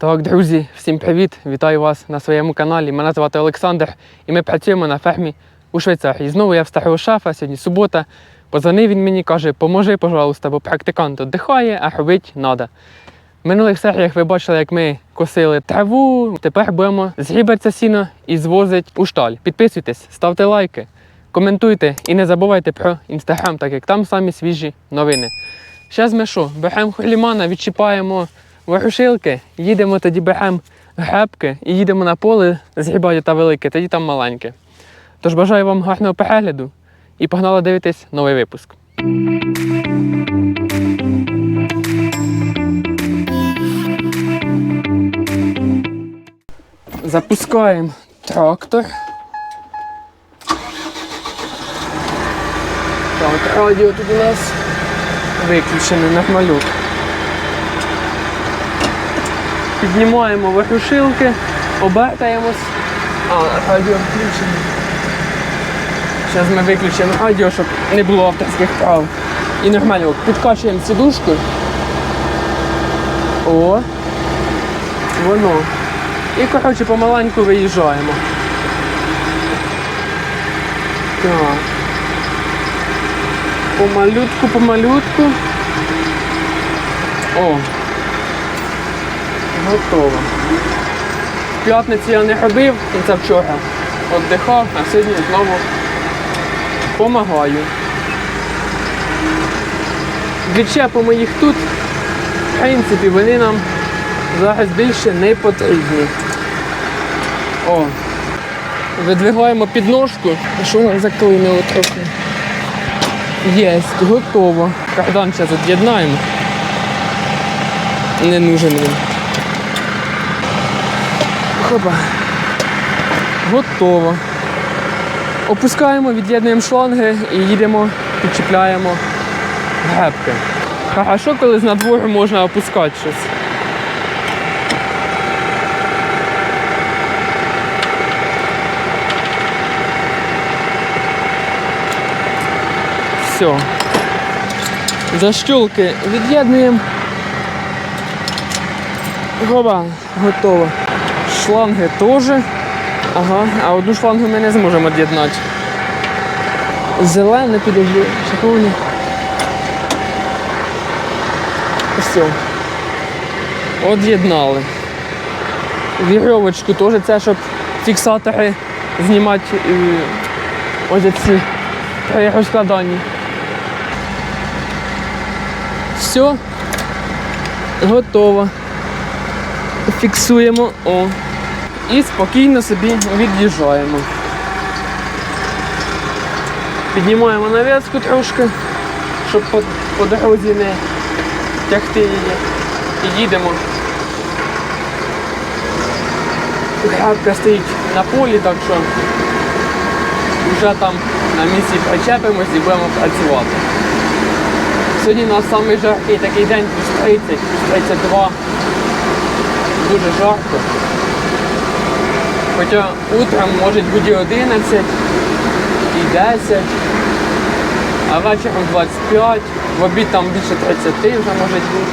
Так, друзі, всім привіт! Вітаю вас на своєму каналі. Мене звати Олександр і ми працюємо на фермі у Швейцарії. Знову я в старого шафа, сьогодні субота. Позвонив він мені, каже, поможи, пожалуйста, бо практикант віддихає, а робити треба. В минулих серіях ви бачили, як ми косили траву. Тепер будемо згрібати сіно і звозити у шталь. Підписуйтесь, ставте лайки, коментуйте і не забувайте про інстаграм, так як там самі свіжі новини. Зараз ми що, беремо хлімана, відчіпаємо ворушилки, їдемо тоді беремо гребки і їдемо на поле згрібати та велике, тоді там маленьке. Тож бажаю вам гарного перегляду і погнали дивитись новий випуск. Запускаємо трактор. Так, радіо тут у нас виключене на малюк. Піднімаємо верхушилки, обертаємось. А, радіо включене. Зараз ми виключимо радіо, щоб не було авторських прав. І нормально підкачуємо сідушку. О! Воно. І, коротше, помаленьку виїжджаємо. Так. Помалютку, помалютку. О. Готово. В п'ятницю я не робив, і це вчора. Отдихав, а сьогодні знову помагаю. Відчепимо їх тут. В принципі, вони нам зараз більше не потрібні. О. Видвигаємо підножку, що заклинило трохи. Єсть, готово. Кардан зараз від'єднаємо. Не нужен він. Хопа. Готово. Опускаємо, від'єднуємо шланги і їдемо, підчіпляємо гребки. А що коли з надвору можна опускати щось? Все. Защолки від'єднуємо. Гоба, готово. Шланги теж. Ага, а одну шлангу ми не зможемо від'єднати. Зелене підожди, червоні. Все. Од'єднали. Вірьовочку теж це, щоб фіксатори знімати е, ось ці при розкладанні. Все. Готово. Фіксуємо. О. І спокійно собі від'їжджаємо. Піднімаємо нав'язку трошки, щоб по, по дорозі не тягти її. І їдемо. Грабка стоїть на полі, так що вже там на місці причепимось і будемо працювати. Сьогодні у нас самий жаркий такий день, плюс 30, плюс 32. Дуже жарко. Хоча утром може бути 11 і 10, а вечором 25, в обід там більше 30 вже може бути.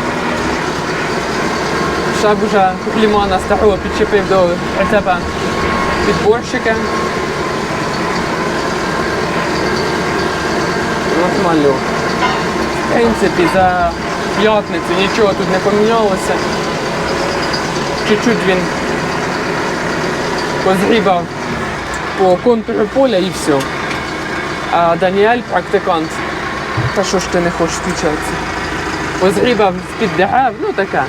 Ще б вже лімана старого підчепив до прицепа підборщика. Нормально. В принципі, за п'ятницю нічого тут не помінялося. Чуть-чуть він позгрібав по контуру поля і все. А Даніель, практикант, та що ж ти не хочеш включатися? Позгрібав з-під дерев, ну таке.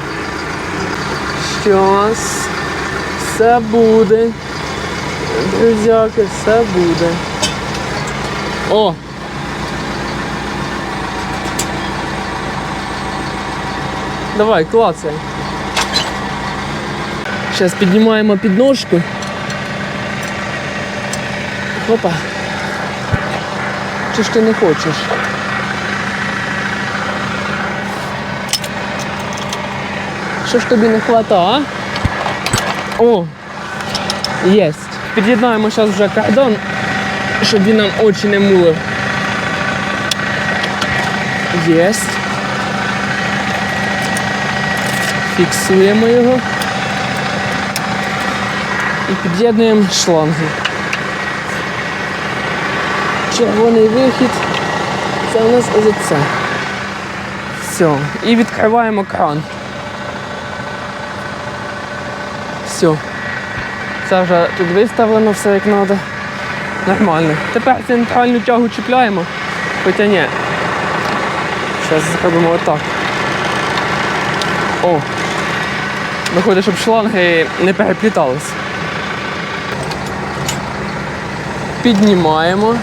Щас. Все буде. Друзяки, все буде. О! Давай, клацай. Зараз піднімаємо підножку. Опа. Чи ж ти не хочеш? Що ж тобі не хватає, а? О! Єсть. Під'єднаємо зараз вже кордон, щоб він нам очі не мулив. Єсть. Фіксуємо його. І під'єднуємо шланги. Червоний вихід. Це у нас ОЗЦ. Все. І відкриваємо кран. Все. Це вже тут виставлено все як треба. Нормально. Тепер центральну тягу чіпляємо. Хоча ні. Зараз зробимо отак. О! Виходить, щоб шланги не переплітались. Піднімаємо.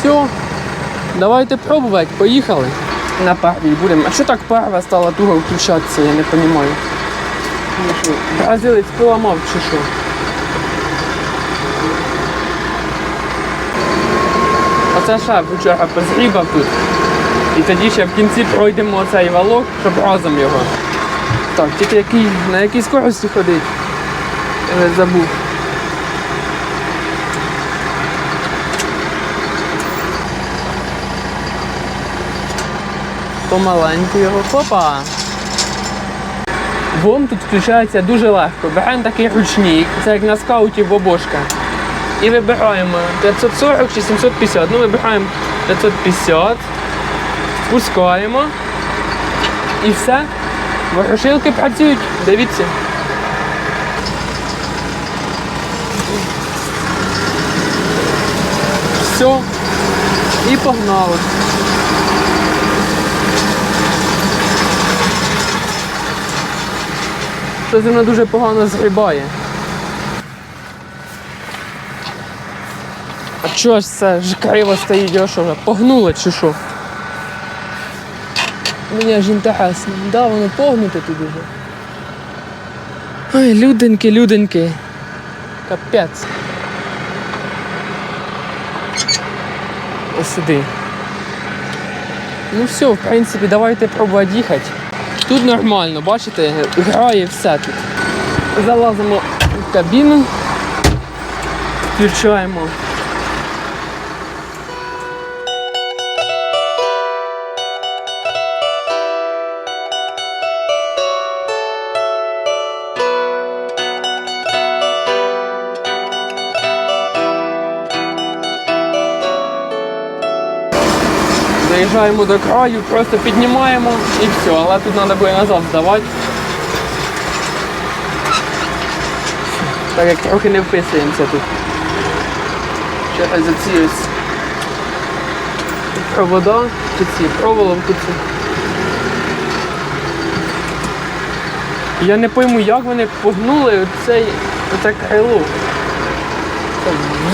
Все. Давайте пробувати, поїхали. На первій будемо. А що так перва стала туго включатися, я не розумію. Бразилець поламав чи що? Оце шеф вчора позгрібав тут. І тоді ще в кінці пройдемо оцей валок, щоб разом його. Так, тільки який, на якій скорості ходить? Забув. Помаленьку його. Хопа! Вом тут включається дуже легко. Беремо такий ручник, це як на скауті бобошка. І вибираємо 540 чи 750. Ну, вибираємо 550, спускаємо. І все. Ворошилки працюють, дивіться. Все. І погнали. Це зі дуже погано згрібає. А чого ж це ж криво стоїть, а що вже? Погнуло чи що? Мені ж інтересно. Да, воно погнуте тут уже. Ой, люденьки, люденьки. Капець. Ось сюди. Ну все, в принципі, давайте пробувати їхати. Тут нормально, бачите, грає все тут. Залазимо в кабіну, включаємо. Заїжджаємо до краю, просто піднімаємо і все, але тут треба буде назад здавати. Так як трохи не вписуємося тут. Через оці ось провода, чи ці проволоки. Я не пойму, як вони погнули оцей, оце крило.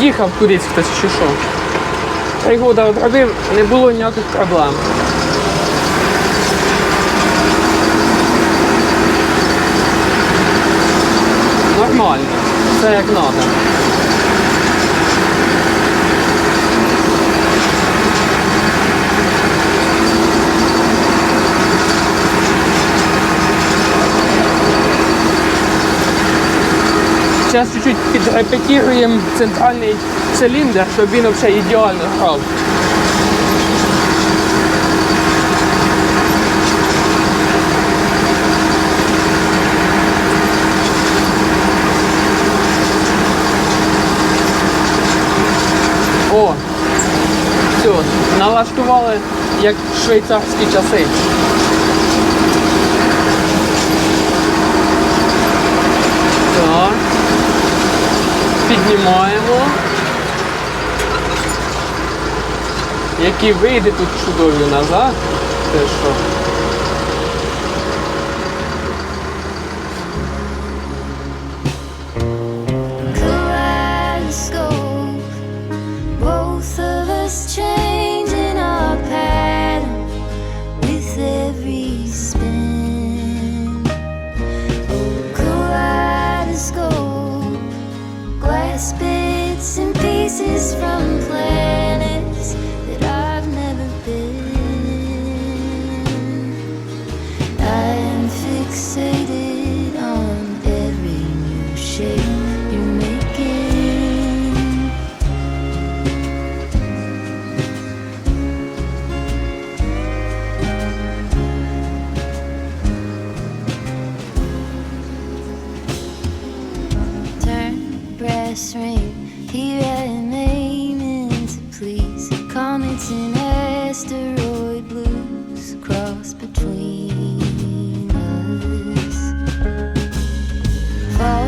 Їхав кудись хтось чи що. Три года обробив, не було ніяких проблем. Нормально, все як треба. Зараз чуть-чуть підрепетіруємо центральний циліндр, щоб він взагалі ідеально грав. О, все, налаштували як швейцарські часи. Піднімаємо. Які вийде тут чудові назад. Те що.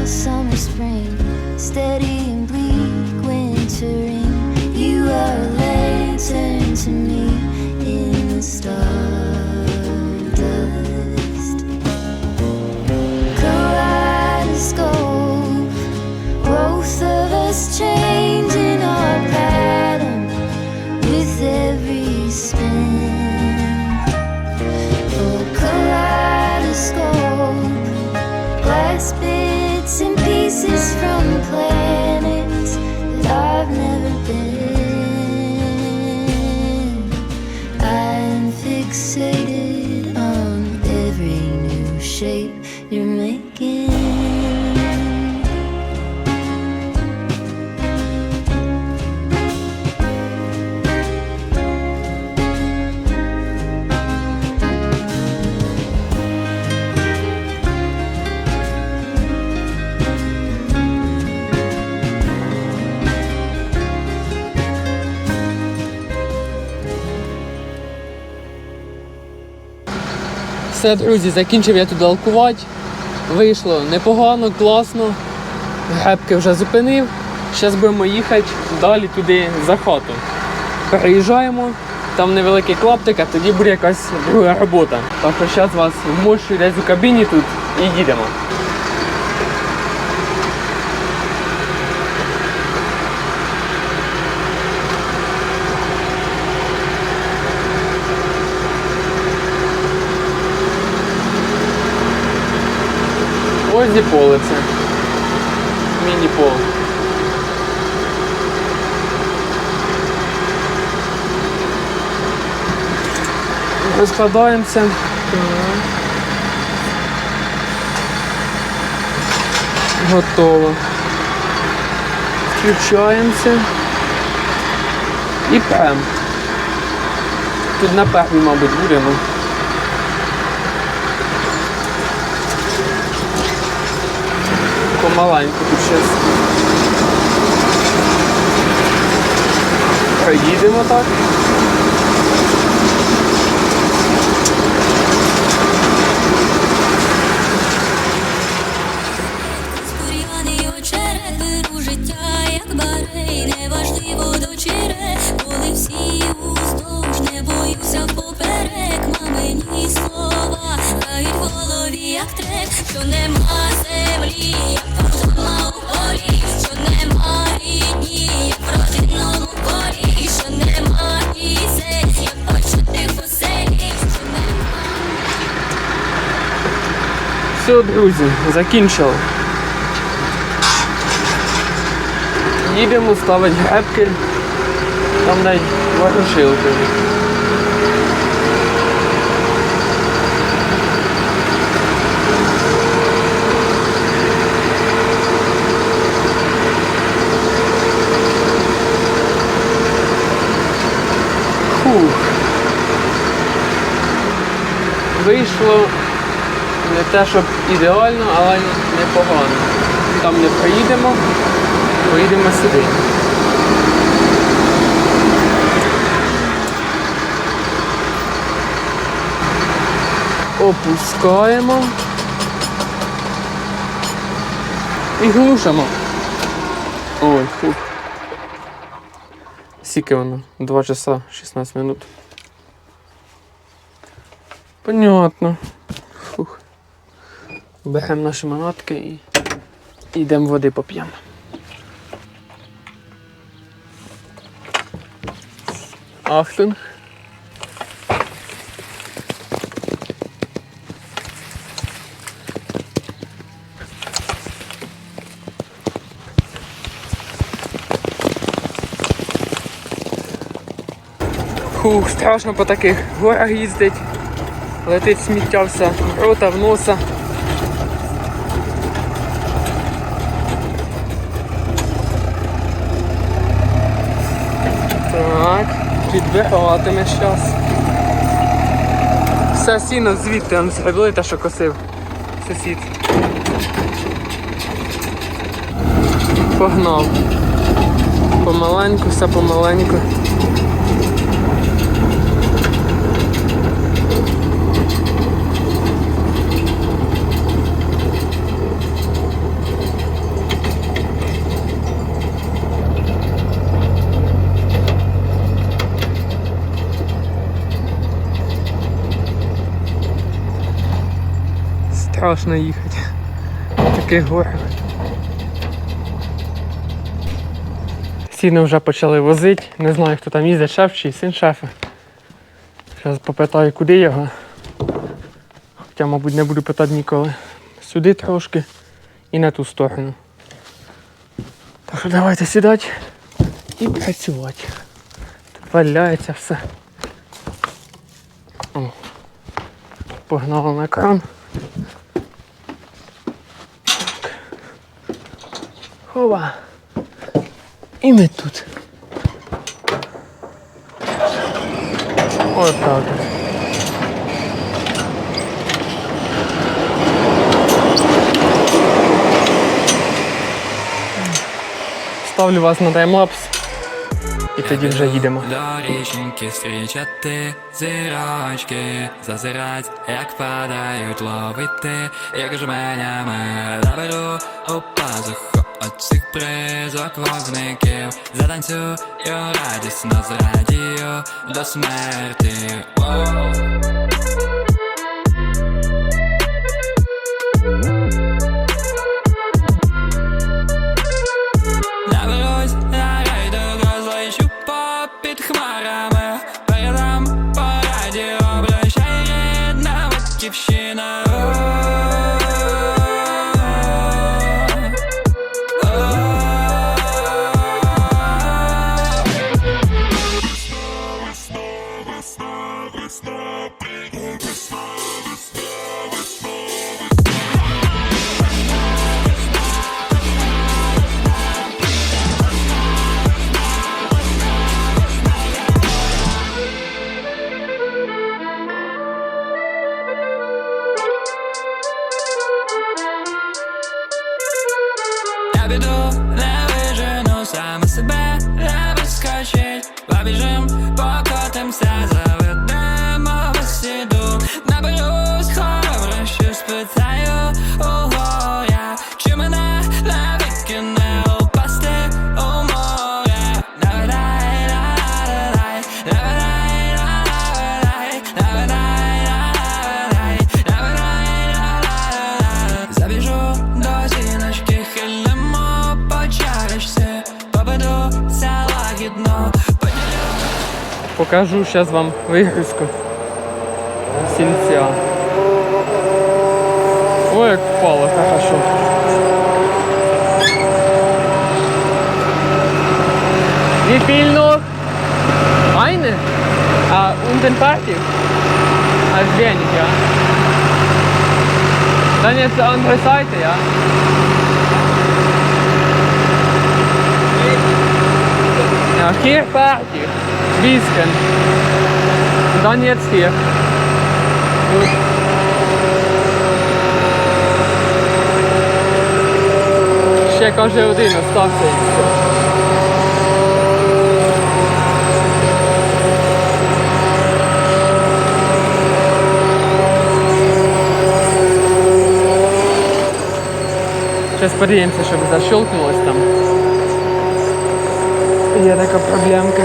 Summer, spring, steady and bleak, wintering. You are a lantern to me Все, друзі, закінчив я тут алкувати. Вийшло непогано, класно. Гепки вже зупинив. Зараз будемо їхати далі туди за хату. Переїжджаємо, там невеликий клаптик, а тоді буде якась друга робота. Так що зараз вас вмощу десь у кабіні тут і їдемо. І поле це. Міні-пол. Розкладаємося. Готово. Включаємося. І прям. Тут на пехві, мабуть, будемо. Помаленьку тут щас. Проїдемо так. Друзі, закінчили. Їдемо ставити гребки. Там навіть ворушилки. Фух. Вийшло не те, щоб ідеально, але непогано. Там не проїдемо, поїдемо сюди. Опускаємо. І глушимо. Ой, фух. Скільки воно? 2 часа 16 минут. Понятно. Беремо наші манатки і йдемо води поп'ємо. Ахтунг. Фух, страшно по таких горах їздить. Летить сміття все в рота, в носа. Так, підбиратиме щас. Все сіно звідти, он зробили те, що косив сусід. Погнав. Помаленьку, все помаленьку. Страшно їхати. Таких горах. Сіно вже почали возити. Не знаю, хто там їздить, шеф чи син шефа. Зараз попитаю, куди його. Хоча, мабуть, не буду питати ніколи. Сюди трошки і на ту сторону. Так що давайте сідати і працювати. Тут валяється все. О. Погнали на кран. Хова. І ми тут. Ось так. Ставлю вас на таймлапс. І тоді вже їдемо. До річеньки зустрічати зірочки, зазирать, як падають, ловити, як жменями заберу у пазуху оцих призок вогників, затанцюю радісно зрадію до смерті. Воу. Покажу зараз вам вигрузку сільця. Ой, як впало, хорошо. Wie viel noch? Eine? Ah, und den fertig? Also wenig, ja. Dann jetzt die andere Seite, ja. Ja, hier fertig. Bisschen. Und dann jetzt hier. Gut. Ще каже один остався і все. Зараз подивимося, щоб защелкнулось там. Є така проблемка.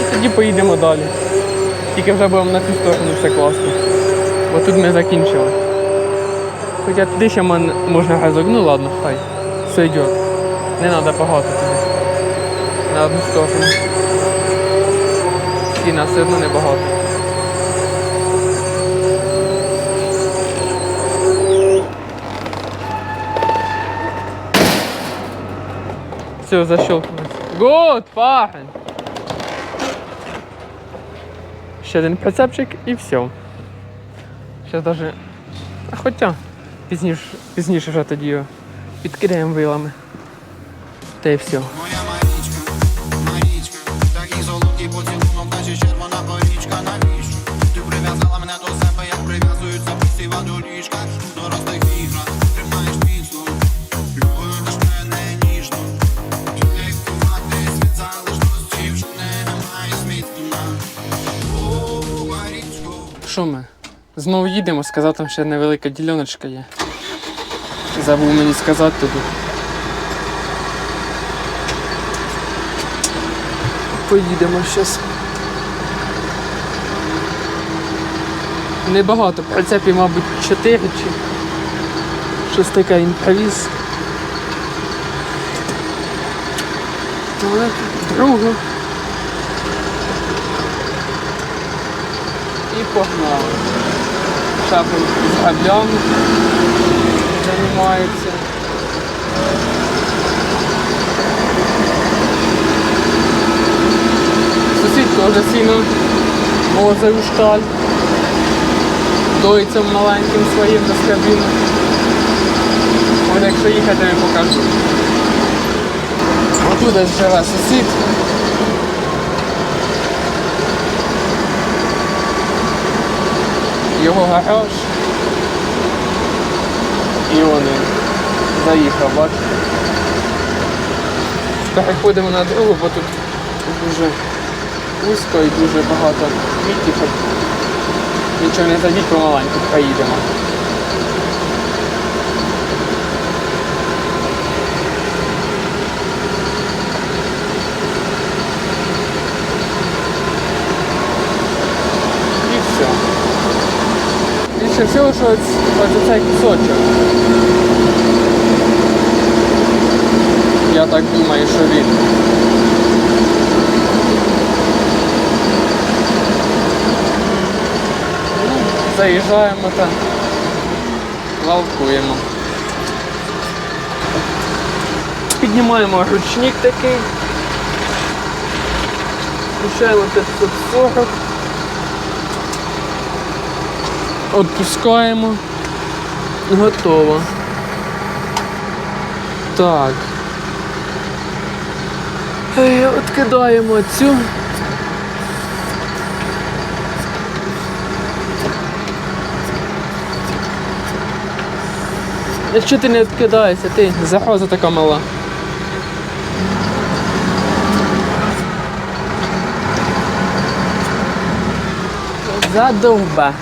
І тоді поїдемо далі. Тільки вже будемо на цю сторону все класно. Бо тут ми закінчили. Хоча туди ще можна газок, ну ладно, хай. Все йде. Не треба багато туди. На одну сторону. Сіна все одно небагато. Все, защелкнулось. Гуд, пахнет! Ще один прицепчик і все. Зараз даже. А хоча пізніше, пізніше вже тоді його підкидаємо вилами. Та й все. Знову їдемо, сказав, там ще невелика діляночка є. Забув мені сказати тобі. Поїдемо зараз. Небагато, прицепів, мабуть, 4 чи щось таке він привіз. Другу. І погнали. Шапин з габлями займається. Сусідка вже сіно возив у шталь. Дойцем маленьким своїм з кабіни. От якщо їхати, я покажу. Отут десь живе сусід. Його гараж. І вони заїхав, бачите. Переходимо на другу, бо тут дуже вузько і дуже багато квітів. Нічого не задіть, помаленьку проїдемо. І все. Більше всього, що ось цей кусочок. Я так думаю, що він. Заїжджаємо там, валкуємо. Піднімаємо ручник такий. Включаємо 540. Отпускаємо. Готово. Так. Е, Откидаємо цю. Якщо ти не відкидаєшся, ти загроза така мала. Задовба.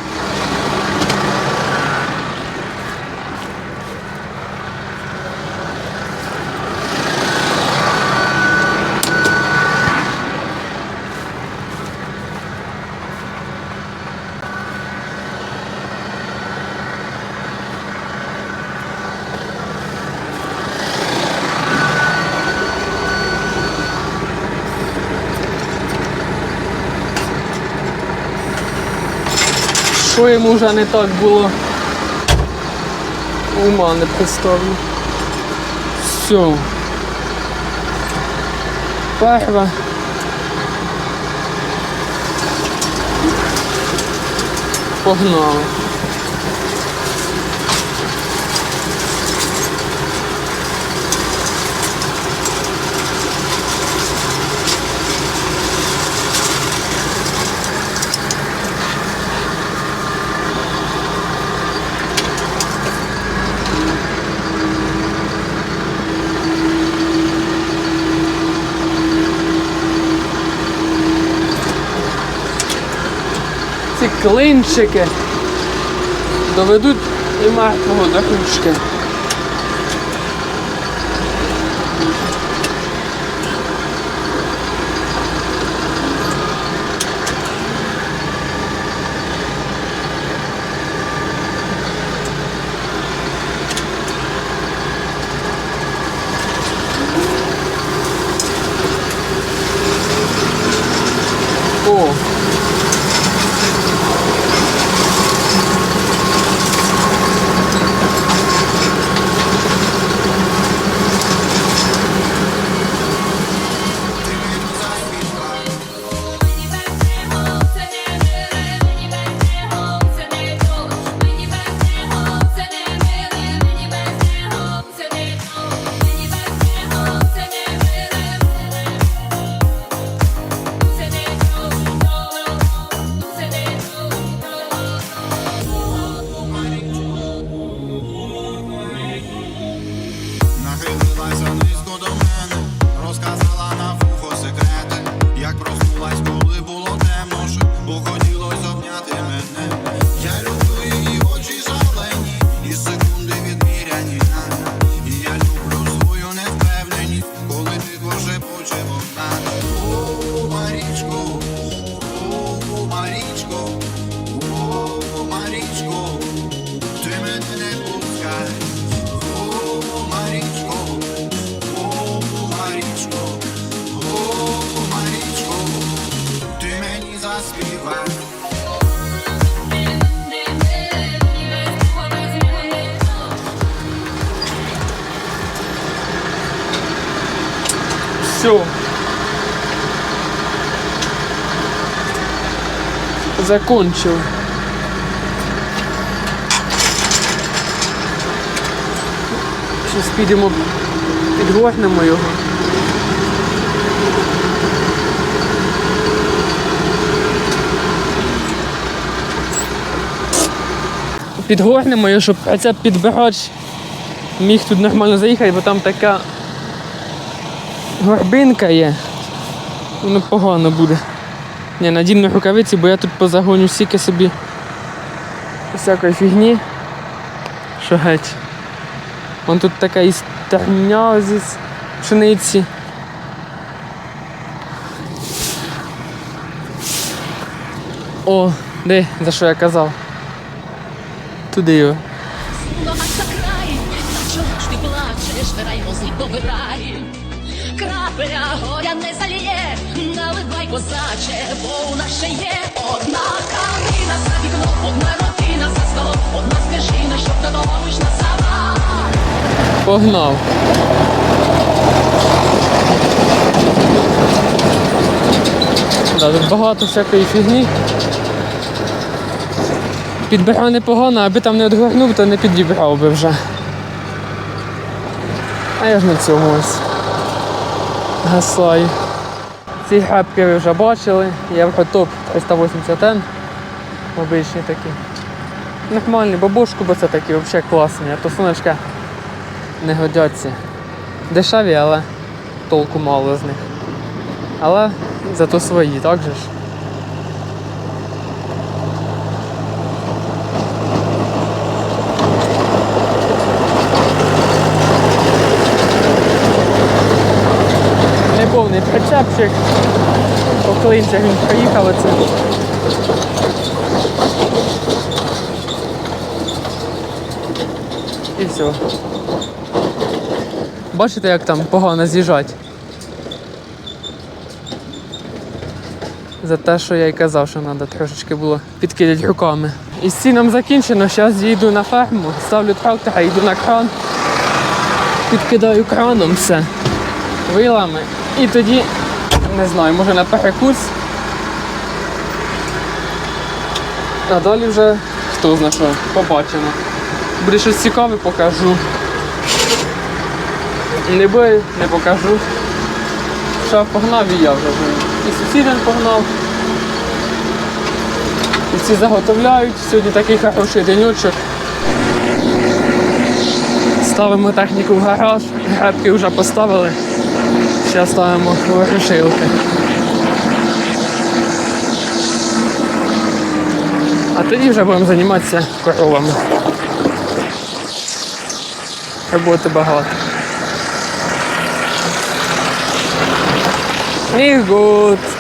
Йому вже не так було? Ума не представлю. Все. Перва. Погнали. Клинчики доведуть і мертвого до ручки. Закончив. Щось підемо підгорнемо його. Підгорнемо його, щоб б підбирач міг тут нормально заїхати, бо там така горбинка є. Воно погано буде. Ні, надім на рукавиці, бо я тут позагоню стільки собі всякої фігні. Що геть. Вон тут така і стерня зі пшениці. О, де, за що я казав? Туди його. Нога край, та чого ж ти плачеш, вирай мозги побирай. Козаче, бо у нас ще є одна калина за вікном, одна родина за столом, одна стежина, щоб додому йшла сама. Погнав. Да, тут багато всякої фігні. Підбирав непогано, аби там не відгорнув, то не підібрав би вже. А я ж на цьому ось. Гасаю. Ці грабки ви вже бачили. Євротоп 380N. Обичні такі. Нормальні бабушку, бо це такі взагалі класні, а то сонечка не годяться. Дешеві, але толку мало з них. Але зато свої, так же ж. Причепчик. По клинцях він проїхав оце. І все. Бачите, як там погано з'їжджать? За те, що я й казав, що треба трошечки було підкидати руками. І з ціном закінчено, зараз їду на ферму, ставлю трактора, йду на кран, підкидаю краном все, вилами. І тоді, не знаю, може на перекус. А далі вже хто знає що, побачимо. Буде щось цікаве, покажу. Не бий, не покажу. Що погнав і я вже. І сусідин погнав. І всі заготовляють. Сьогодні такий хороший денечок. Ставимо техніку в гараж, гребки вже поставили. Зараз ставимо ворошилки. А тоді вже будемо займатися коровами. Роботи багато. Nicht gut.